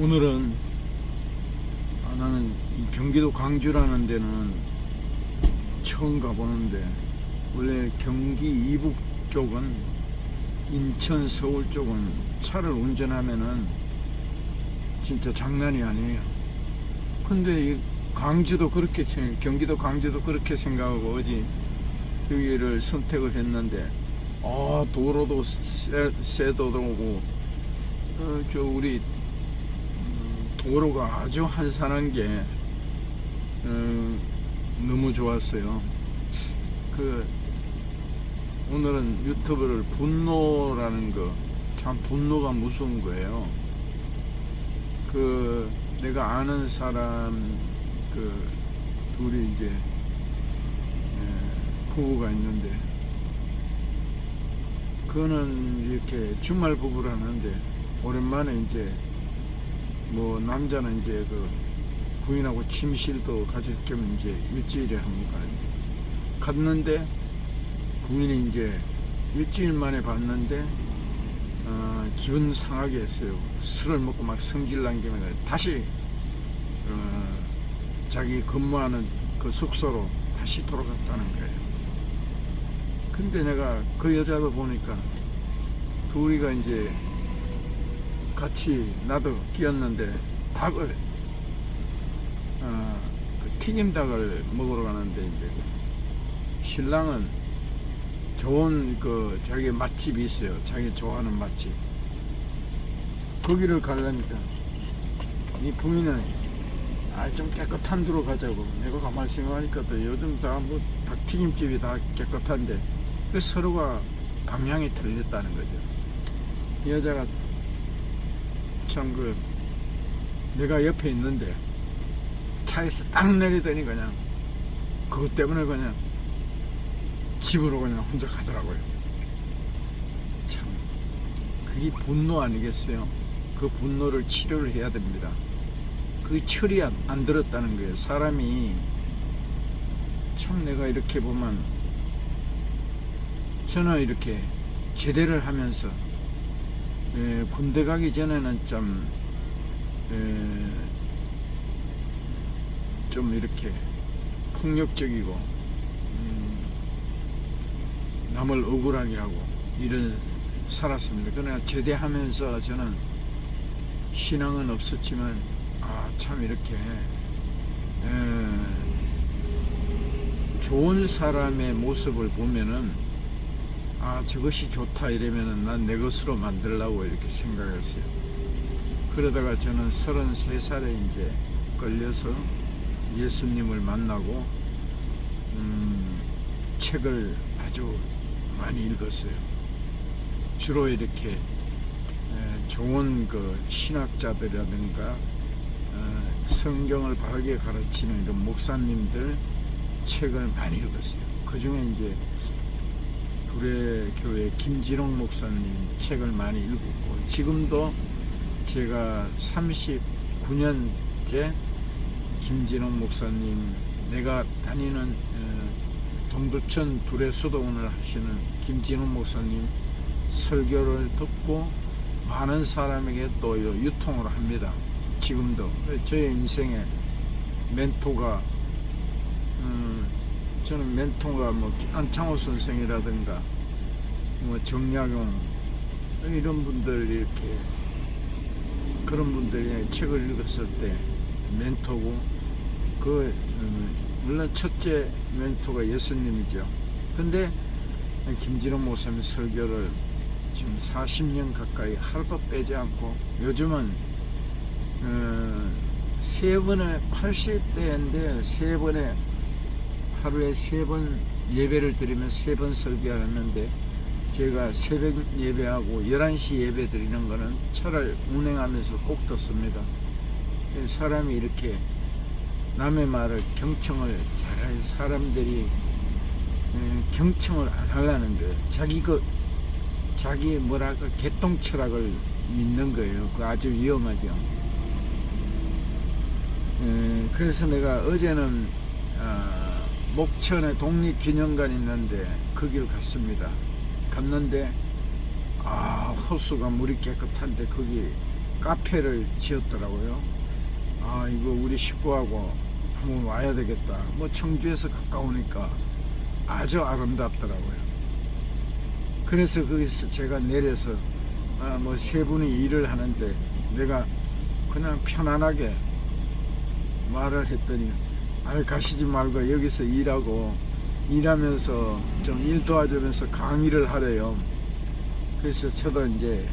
오늘은 아, 나는 이 경기도 광주라는 데는 처음 가보는데 원래 경기 이북 쪽은 인천 서울 쪽은 차를 운전하면은 진짜 장난이 아니에요. 근데 이 광주도 그렇게 생- 경기도 광주도 그렇게 생각하고 어디 여기를 선택을 했는데 아 도로도 새, 새 도로고 어, 저 우리 음, 도로가 아주 한산한 게 어, 너무 좋았어요. 그 오늘은 유튜브를 분노라는 거 참 분노가 무서운 거예요. 그 내가 아는 사람 그 둘이 이제 예, 부부가 있는데 그거는 이렇게 주말 부부라는데 오랜만에 이제 뭐 남자는 이제 그 부인하고 침실도 가질 겸 이제 일주일에 한번 가요. 갔는데 부인이 이제 일주일 만에 봤는데 어, 기분 상하게 했어요. 술을 먹고 막 성질 난 김에 다시 어, 자기 근무하는 그 숙소로 다시 돌아갔다는 거예요. 근데 내가 그 여자도 보니까 둘이가 이제 같이 나도 끼었는데 닭을 어, 그 튀김 닭을 먹으러 가는데 이제 신랑은 좋은 그 자기 맛집이 있어요. 자기 좋아하는 맛집. 거기를 가려니까 이 부인은 아좀 깨끗한 데로 가자고. 내가 가만히 생각하니까 또 요즘 다 뭐 닭튀김집이 다 깨끗한데 그 서로가 방향이 틀렸다는 거죠. 이 여자가 참 그 내가 옆에 있는데 차에서 딱 내리더니 그냥 그것 때문에 그냥 집으로 그냥 혼자 가더라고요. 참 그게 분노 아니겠어요? 그 분노를 치료를 해야 됩니다. 그 철이 안, 안 들었다는 거예요. 사람이 참 내가 이렇게 보면 저는 이렇게 제대를 하면서 에, 군대 가기 전에는 좀, 에, 좀 이렇게 폭력적이고 음, 남을 억울하게 하고 이런 살았습니다. 그러나 제대하면서 저는 신앙은 없었지만 아 참 이렇게 에, 좋은 사람의 모습을 보면은 아 저것이 좋다 이러면은 난 내 것으로 만들려고 이렇게 생각했어요. 그러다가 저는 33살에 이제 걸려서 예수님을 만나고 음, 책을 아주 많이 읽었어요. 주로 이렇게 에, 좋은 그 신학자들이라든가 어, 성경을 바르게 가르치는 이런 목사님들 책을 많이 읽었어요. 그 중에 이제 구례교회 김진홍 목사님 책을 많이 읽었고 지금도 제가 39년째 김진홍 목사님 내가 다니는 어, 동두천 두레 수도원을 하시는 김진홍 목사님 설교를 듣고 많은 사람에게 또 유통을 합니다. 지금도 저의 인생에 멘토가 음, 저는 멘토가 뭐 안창호 선생이라든가 뭐 정약용 이런 분들 이렇게 그런 분들이 책을 읽었을 때 멘토고 그 음, 물론 첫째 멘토가 예수님이죠. 근데 김진호 목사님 설교를 지금 40년 가까이 하루도 빼지 않고 요즘은 어, 세 번에 80대인데 세 번에 하루에 세 번 예배를 드리면 세 번 설교하는데 제가 새벽 예배하고 11시 예배 드리는 거는 차를 운행하면서 꼭 듣습니다. 사람이 이렇게 남의 말을 경청을 잘해 사람들이 에, 경청을 안 하려는 거예요. 자기 그 자기 뭐랄까 개똥 철학을 믿는 거예요. 그 아주 위험하죠. 에, 그래서 내가 어제는 아, 목천에 독립기념관 있는데 거기를 갔습니다. 갔는데 아 호수가 물이 깨끗한데 거기 카페를 지었더라고요. 아 이거 우리 식구하고 한번 와야 되겠다. 뭐 청주에서 가까우니까 아주 아름답더라고요. 그래서 거기서 제가 내려서 아, 뭐세 분이 일을 하는데 내가 그냥 편안하게 말을 했더니 아 가시지 말고 여기서 일하고 일하면서 좀 일 도와주면서 강의를 하래요. 그래서 저도 이제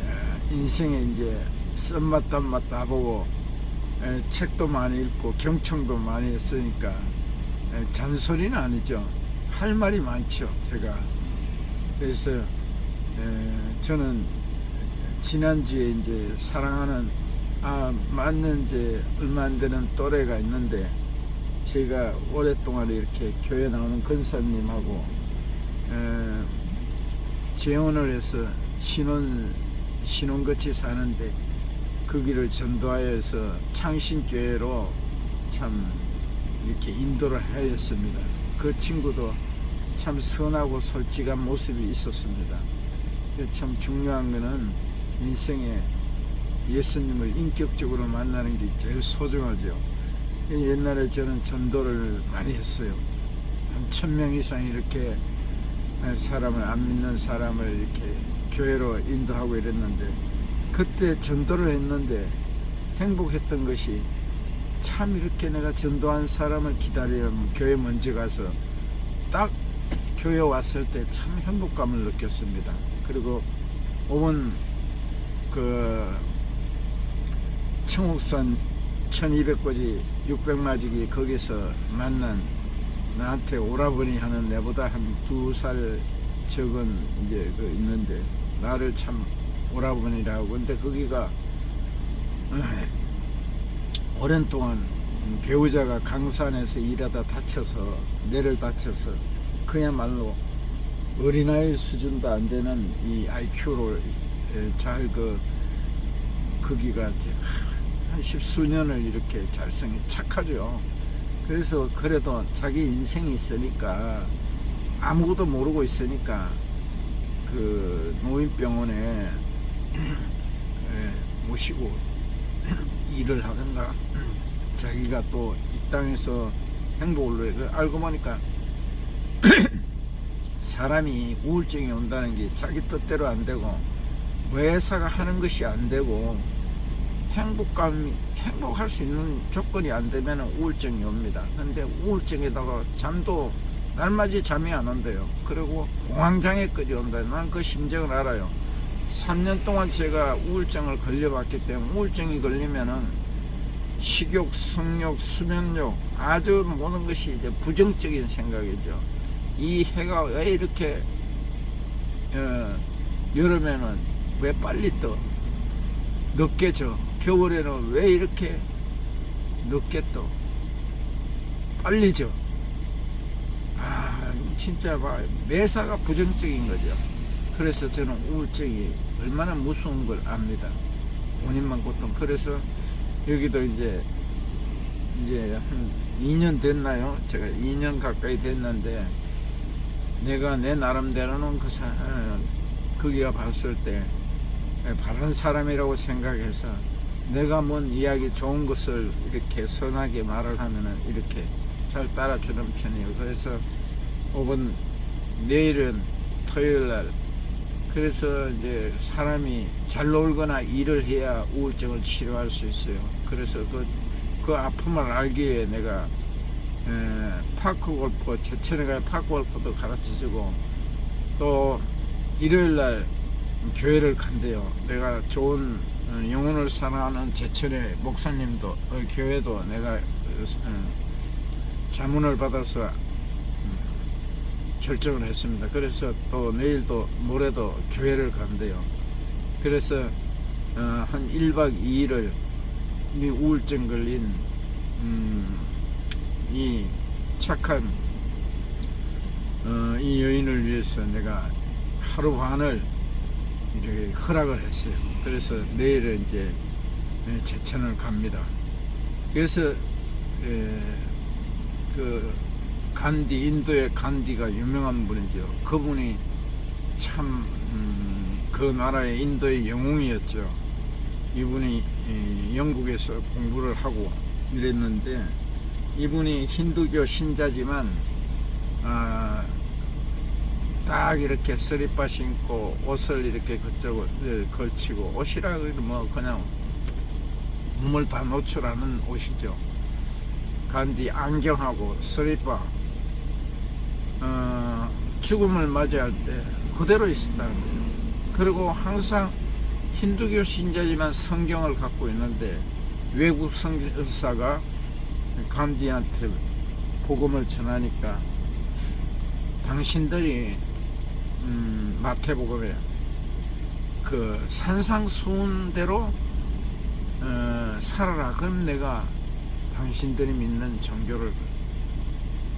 에, 인생에 이제 쓴맛 단맛 다 보고 에, 책도 많이 읽고 경청도 많이 했으니까 에, 잔소리는 아니죠. 할 말이 많죠. 제가 그래서 에, 저는 지난주에 이제 사랑하는 아 맞는 이제 얼마 안 되는 또래가 있는데 제가 오랫동안 이렇게 교회 나오는 권사님하고 에, 재혼을 해서 신혼 신혼같이 사는데 거기를 전도하여서 창신교회로 참 이렇게 인도를 하였습니다. 그 친구도 참 선하고 솔직한 모습이 있었습니다. 참 중요한 것은 인생에 예수님을 인격적으로 만나는 게 제일 소중하죠. 옛날에 저는 전도를 많이 했어요. 한 천 명 이상 이렇게 사람을 안 믿는 사람을 이렇게 교회로 인도하고 이랬는데 그때 전도를 했는데 행복했던 것이 참 이렇게 내가 전도한 사람을 기다려 교회 먼저 가서 딱 교회 왔을 때 참 행복감을 느꼈습니다. 그리고 오은 그 청옥산 1200고지 600마지기 거기서 만난 나한테 오라버니 하는 내보다 한 두 살 적은 이제 그 있는데 나를 참 오라버니라고. 근데 거기가 오랜 동안 배우자가 강산에서 일하다 다쳐서 뇌를 다쳐서 그야말로 어린아이 수준도 안 되는 이 IQ를 잘 그 거기가 한 십수년을 이렇게 잘생기 착하죠. 그래서 그래도 자기 인생이 있으니까 아무것도 모르고 있으니까 그 노인병원에 예, 모시고 일을 하든가 자기가 또 이 땅에서 행복을 위해 알고 보니까 사람이 우울증이 온다는 게 자기 뜻대로 안 되고 외사가 하는 것이 안 되고 행복감 행복할 수 있는 조건이 안 되면 우울증이 옵니다. 근데 우울증에다가 잠도 날맞이 잠이 안 온대요. 그리고 공황장애까지 온다. 난 그 심정을 알아요. 3년 동안 제가 우울증을 걸려봤기 때문에 우울증이 걸리면은 식욕, 성욕, 수면욕 아주 모든 것이 이제 부정적인 생각이죠. 이 해가 왜 이렇게 어, 여름에는 왜 빨리 떠? 늦게 져? 겨울에는 왜 이렇게 늦게 떠? 빨리 져? 아, 진짜 막 매사가 부정적인 거죠. 그래서 저는 우울증이 얼마나 무서운 걸 압니다. 원인만 고통. 그래서 여기도 이제 이제 한 2년 됐나요? 제가 2년 가까이 됐는데 내가 내 나름대로는 그 사, 어, 거기가 봤을 때 바른 사람이라고 생각해서 내가 뭔 이야기 좋은 것을 이렇게 선하게 말을 하면은 이렇게 잘 따라주는 편이에요. 그래서 혹은 내일은 토요일 날 그래서 이제 사람이 잘 놀거나 일을 해야 우울증을 치료할 수 있어요. 그래서 그, 그 아픔을 알기에 내가 에, 파크 골프, 제천에 가야 파크 골프도 가르쳐주고 또 일요일 날 교회를 간대요. 내가 좋은 어, 영혼을 사랑하는 제천의 목사님도 어, 교회도 내가 어, 자문을 받아서 음, 결정을 했습니다. 그래서 또 내일도 모레도 교회를 간대요. 그래서 어, 한 1박 2일을 이 우울증 걸린 음, 이 착한 어, 이 여인을 위해서 내가 하루 반을 이렇게 허락을 했어요. 그래서 내일은 이제 예, 제천을 갑니다. 그래서 에, 그 간디 인도의 간디가 유명한 분이죠. 그분이 참 음, 그 나라의 인도의 영웅이었죠. 이분이 이, 영국에서 공부를 하고 이랬는데 이분이 힌두교 신자지만 아, 딱 이렇게 쓰리빠 신고 옷을 이렇게 그쪽을 예, 걸치고 옷이라 그래도 뭐 그냥 몸을 다 노출하는 옷이죠. 간디 안경하고 쓰리빠 어, 죽음을 맞이할 때 그대로 있었다는 거예요. 그리고 항상 힌두교 신자지만 성경을 갖고 있는데 외국 성사가 간디한테 복음을 전하니까 당신들이 음, 마태복음에 그 산상수훈대로 어, 살아라. 그럼 내가 당신들이 믿는 종교를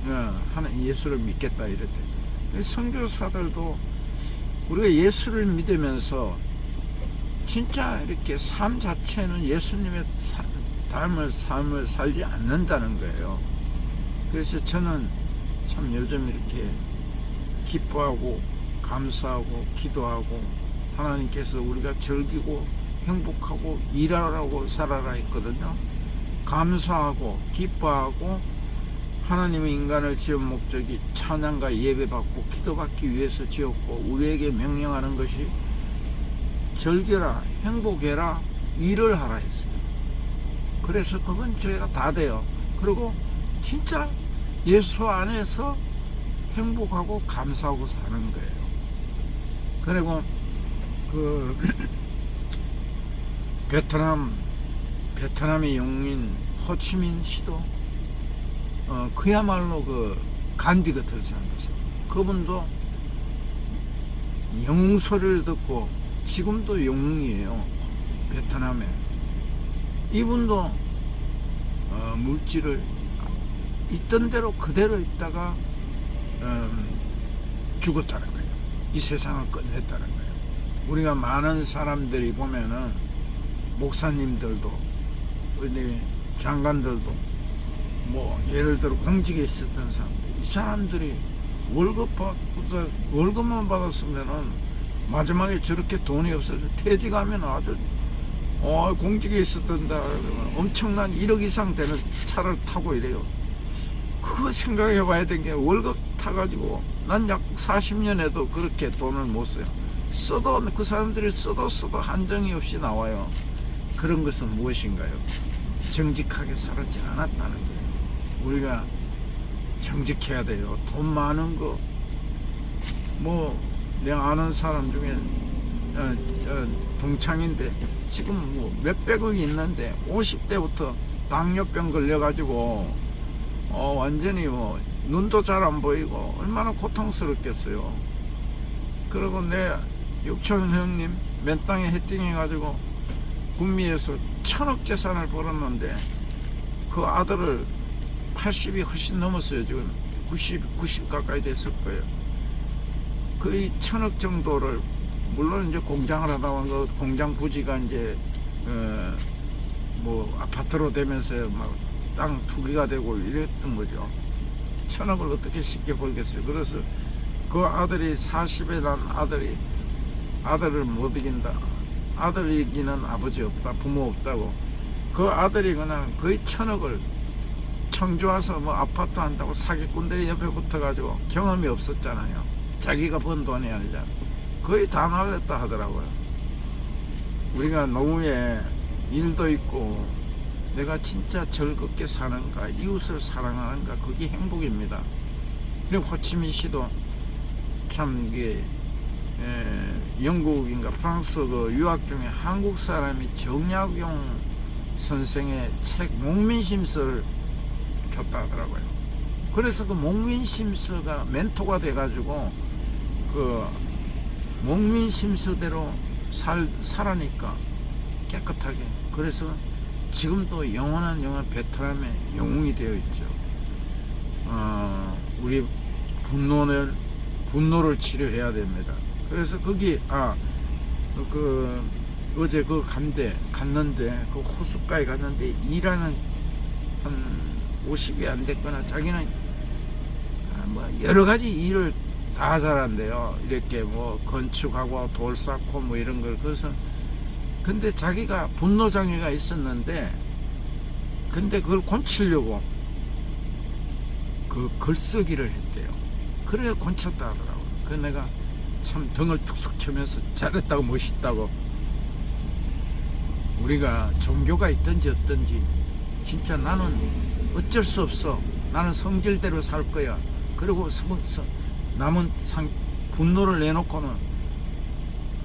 어, 하는 예수를 믿겠다 이랬대. 선교사들도 우리가 예수를 믿으면서 진짜 이렇게 삶 자체는 예수님의 사- 닮을 삶을 살지 않는다는 거예요. 그래서 저는 참 요즘 이렇게 기뻐하고 감사하고 기도하고 하나님께서 우리가 즐기고 행복하고 일하라고 살아라 했거든요. 감사하고 기뻐하고 하나님의 인간을 지은 목적이 찬양과 예배받고 기도받기 위해서 지었고 우리에게 명령하는 것이 즐겨라 행복해라 일을 하라 했어요. 그래서 그건 저희가 다 돼요. 그리고 진짜 예수 안에서 행복하고 감사하고 사는 거예요. 그리고 그 베트남 베트남의 영웅인 호치민 씨도 어 그야말로 그 간디 같은 사람이었어요. 그분도 영웅 소리를 듣고 지금도 영웅이에요. 베트남에 이분도 어, 물질을 있던 대로 그대로 있다가 음, 죽었다는 거예요. 이 세상을 끝냈다는 거예요. 우리가 많은 사람들이 보면은 목사님들도 우리 장관들도 뭐 예를 들어 공직에 있었던 사람들 이 사람들이 월급 받고 월급만 받았으면은 마지막에 저렇게 돈이 없어서 퇴직하면 아주 어 공직에 있었던다 엄청난 1억 이상 되는 차를 타고 이래요. 그거 생각해 봐야 되는 게 월급 타가지고 난 약국 40년에도 그렇게 돈을 못 써요. 써도 그 사람들이 써도 써도 한정이 없이 나와요. 그런 것은 무엇인가요? 정직하게 살았지 않았다는 거예요. 우리가 정직해야 돼요. 돈 많은 거, 뭐, 내가 아는 사람 중에, 어, 어, 동창인데, 지금 뭐 몇백억이 있는데, 50대부터 당뇨병 걸려가지고, 어, 완전히 뭐, 눈도 잘 안 보이고, 얼마나 고통스럽겠어요. 그리고 내 육촌 형님, 맨 땅에 헤팅해가지고, 국미에서 천억 재산을 벌었는데, 그 아들을 80이 훨씬 넘었어요. 지금 90, 90 가까이 됐을 거예요. 거의 천억 정도를 물론 이제 공장을 하다 그 공장 부지가 이제 어, 뭐 아파트로 되면서 막 땅 투기가 되고 이랬던 거죠. 천억을 어떻게 쉽게 벌겠어요. 그래서 그 아들이 40에 난 아들이 아들을 못 이긴다. 아들 이기는 아버지 없다. 부모 없다고. 그 아들이 그냥 거의 천억을 청주 와서 뭐 아파트 한다고 사기꾼들이 옆에 붙어가지고 경험이 없었잖아요. 자기가 번 돈이 아니라 거의 다 날렸다 하더라고요. 우리가 노후에 일도 있고 내가 진짜 즐겁게 사는가 이웃을 사랑하는가 그게 행복입니다. 그리고 호치민 씨도 참 이게 에, 영국인가 프랑스 그 유학 중에 한국 사람이 정약용 선생의 책 목민심서를 줬다 하더라고요. 그래서 그 목민심서가 멘토가 돼가지고 그 목민심서대로 살, 살아니까 깨끗하게. 그래서 지금도 영원한 영원 베트남의 영웅이 되어 있죠. 어, 우리 분노를, 분노를 치료해야 됩니다. 그래서 거기, 아, 그, 어제 그 간대, 갔는데, 그 호숫가에 갔는데, 일하는 한 50이 안 됐거나 자기는 아, 뭐 여러 가지 일을 다 잘한대요. 이렇게 뭐 건축하고 돌 쌓고 뭐 이런 걸 그래서 근데 자기가 분노 장애가 있었는데 근데 그걸 고치려고 그 글쓰기를 했대요. 그래 고쳤다 하더라고. 그 내가 참 등을 툭툭 치면서 잘했다고 멋있다고. 우리가 종교가 있든지 없든지 진짜 나는 어쩔 수 없어. 나는 성질대로 살 거야. 그리고 남은 상, 분노를 내놓고는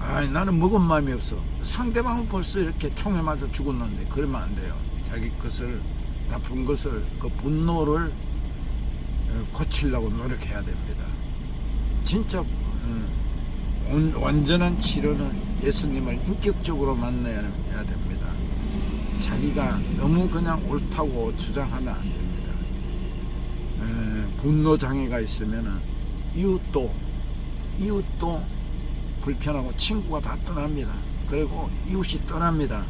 아 나는 먹은 마음이 없어. 상대방은 벌써 이렇게 총에 맞아 죽었는데 그러면 안 돼요. 자기 것을 나쁜 것을 그 분노를 어, 고치려고 노력해야 됩니다. 진짜 음, 온- 완전한 치료는 예수님을 인격적으로 만나야 됩니다. 자기가 너무 그냥 옳다고 주장하면 안 됩니다. 에, 분노 장애가 있으면은 이웃도 이웃도 불편하고 친구가 다 떠납니다. 그리고 이웃이 떠납니다.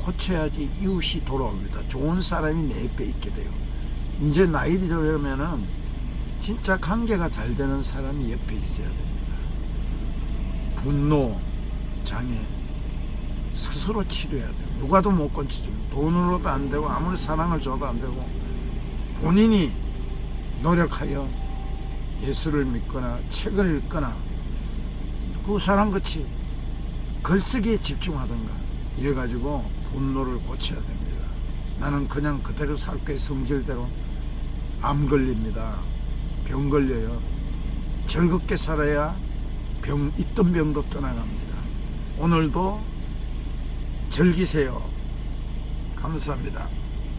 고쳐야지 이웃이 돌아옵니다. 좋은 사람이 내 옆에 있게 돼요. 이제 나이 들으면은 진짜 관계가 잘 되는 사람이 옆에 있어야 됩니다. 분노, 장애 스스로 치료해야 돼요. 누가도 못 고치죠. 돈으로도 안 되고 아무리 사랑을 줘도 안 되고 본인이 노력하여 예수를 믿거나 책을 읽거나 그 사람 같이 글쓰기에 집중하던가 이래가지고 분노를 고쳐야 됩니다. 나는 그냥 그대로 살 거야 성질대로 암 걸립니다. 병 걸려요. 즐겁게 살아야 병 있던 병도 떠나갑니다. 오늘도 즐기세요. 감사합니다.